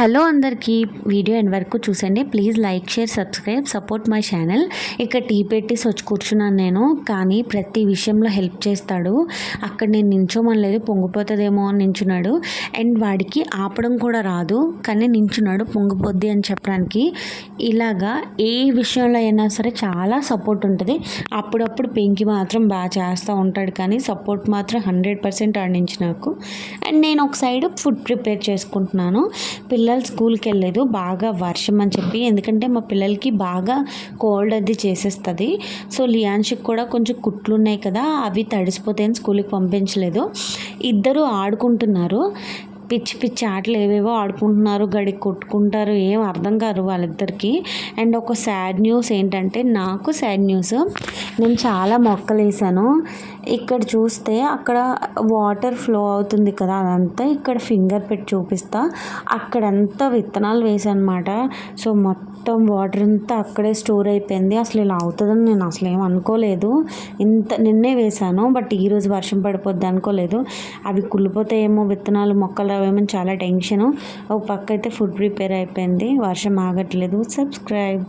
Hello అందరికీ video end వరకు చూసండి please like share subscribe support my channel. ఇక్కడ tea పెట్టేసి వచ్చి కూర్చున్నాను నేను కానీ ప్రతి విషయంలో హెల్ప్ చేస్తాడు. అక్కడ నేను నించోమనలేదు పొంగిపోతుందేమో అని నించున్నాడు. అండ్ వాడికి ఆపడం కూడా రాదు కానీ నించున్నాడు పొంగిపోద్ది అని చెప్పడానికి. ఇలాగా ఏ విషయంలో అయినా సరే చాలా సపోర్ట్ ఉంటుంది. అప్పుడప్పుడు పెంకి మాత్రం బాగా చేస్తూ ఉంటాడు కానీ సపోర్ట్ మాత్రం హండ్రెడ్ పర్సెంట్ ఆడించి నాకు. అండ్ నేను ఒక సైడ్ ఫుడ్ ప్రిపేర్ చేసుకుంటున్నాను. పిల్లలు స్కూల్కి వెళ్ళలేదు. బాగా వర్షం అని చెప్పి. ఎందుకంటే మా పిల్లలకి బాగా కోల్డ్ అది చేసేస్తుంది. సో లియాన్షిక్ కూడా కొంచెం కుట్లు ఉన్నాయి కదా అవి తడిసిపోతాయని స్కూల్కి పంపించలేదు. ఇద్దరు ఆడుకుంటున్నారు. పిచ్చి పిచ్చి ఆటలు ఏవేవో ఆడుకుంటున్నారు గడి కొట్టుకుంటారు ఏం అర్థం కాదు వాళ్ళిద్దరికి. అండ్ ఒక సాడ్ న్యూస్ ఏంటంటే నాకు సాడ్ న్యూస్. నేను చాలా మొక్కలు వేసాను ఇక్కడ చూస్తే అక్కడ వాటర్ ఫ్లో అవుతుంది కదా అదంతా. ఇక్కడ ఫింగర్ పెట్టి చూపిస్తా. అక్కడంతా విత్తనాలు వేసానమాట సో మొత్తం వాటర్ అంతా అక్కడే స్టోర్ అయిపోయింది. అసలు ఇలా అవుతుందని నేను అసలు ఏం అనుకోలేదు. ఇంత నిన్నే వేశాను బట్ ఈరోజు వర్షం పడిపోద్ది అనుకోలేదు. అవి కుళ్ళిపోతాయేమో విత్తనాలు మొక్కలు అవేమో చాలా టెన్షను. ఒక పక్క అయితే ఫుడ్ ప్రిపేర్ అయిపోయింది. వర్షం ఆగట్లేదు. సబ్స్క్రైబ్.